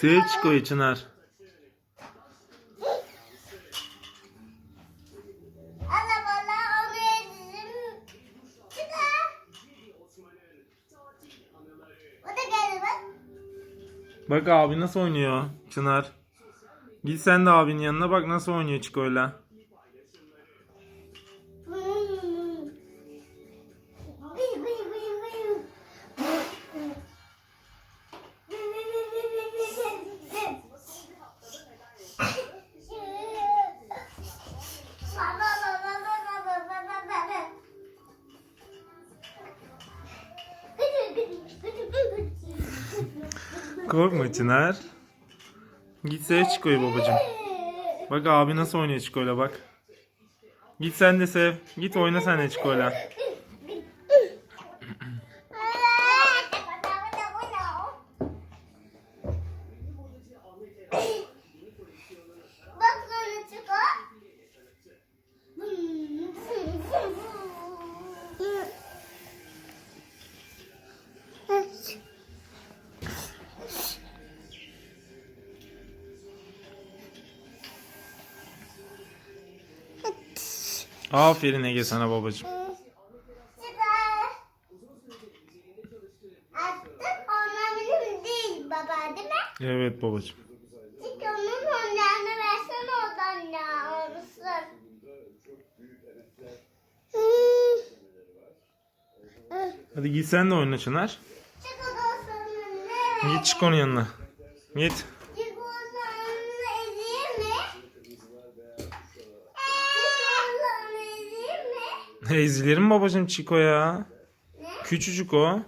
Sev Çiko'yu Çınar. Bak abi nasıl oynuyor Çınar. Git sen de abinin yanına bak nasıl oynuyor Çiko'yla. Korkma Çınar. Git sev Çiko'yu babacım. Bak abi nasıl oynuyor Çiko'yla bak. Git sen de sev. Git oyna sen de Çiko'yla. Aferin Ege sana değil baba değil mi? Evet babacım. Çünkü onun oyuncağını versene oradan ya. Olsun. Hadi git sen de oyna Çınar. Ne? Git Çiko'nun yanına. Git. Çikolatanın ezeyim mi? Ezilir mi babacım Çiko ya? Ne? Küçücük o.